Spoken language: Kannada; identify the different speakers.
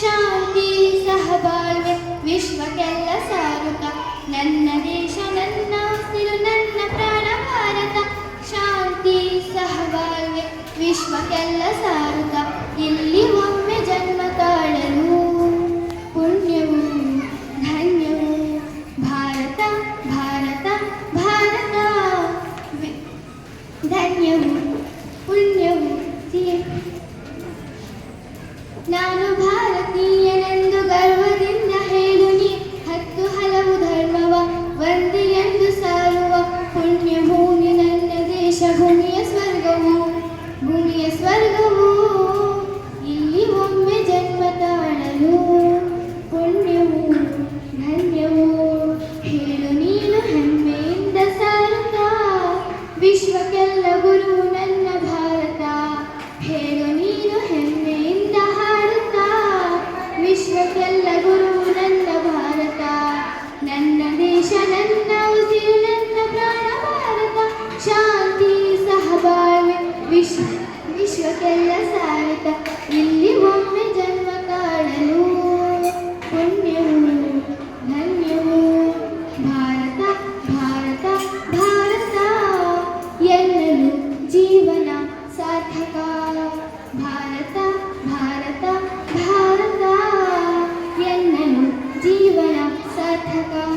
Speaker 1: ಶಾಂತಿ ಸಹಬಾಳ್ವೆ ವಿಶ್ವಕ್ಕೆಲ್ಲ ಸಾರುತ ನನ್ನ ದೇಶ, ನನ್ನ ಉಸಿರು ನನ್ನ ಪ್ರಾಣ ಭಾರತ. ಶಾಂತಿ ಸಹಬಾಳ್ವೆ ವಿಶ್ವಕ್ಕೆಲ್ಲ ಸಾರುತ ಇಲ್ಲಿ ಒಮ್ಮೆ ಜನ್ಮ ತಾಳಲು ಪುಣ್ಯವು, ಧನ್ಯವು. ಭಾರತ ಭಾರತ ಭಾರತ. ಧನ್ಯವು. ಭೂಮಿಯ ಸ್ವರ್ಗವು ಇಲ್ಲಿ ಒಮ್ಮೆ ಜನ್ಮ ತಾಳಲು ಪುಣ್ಯವು, ಧನ್ಯವು, ಹೇಳು ನೀನು ಹೆಮ್ಮೆಯಿಂದ ಸಾರತ ವಿಶ್ವಕ್ಕೆಲ್ಲ ಗುರು ನನ್ನ ಭಾರತ, ಹೇಳು ವಿಶ್ವ ವಿಶ್ವಕ್ಕೆಲ್ಲ ಸಾರಿತ ಇಲ್ಲಿ ಒಮ್ಮೆ ಜನ್ಮ ಕಾಣಲು. ಪುಣ್ಯವು, ಧನ್ಯವು, ಭಾರತ ಭಾರತ ಭಾರತ. ಎಲ್ಲರೂ ಜೀವನ ಸಾರ್ಥಕ ಭಾರತ ಭಾರತ ಭಾರತ. ಎಲ್ಲರೂ ಜೀವನ ಸಾರ್ಥಕ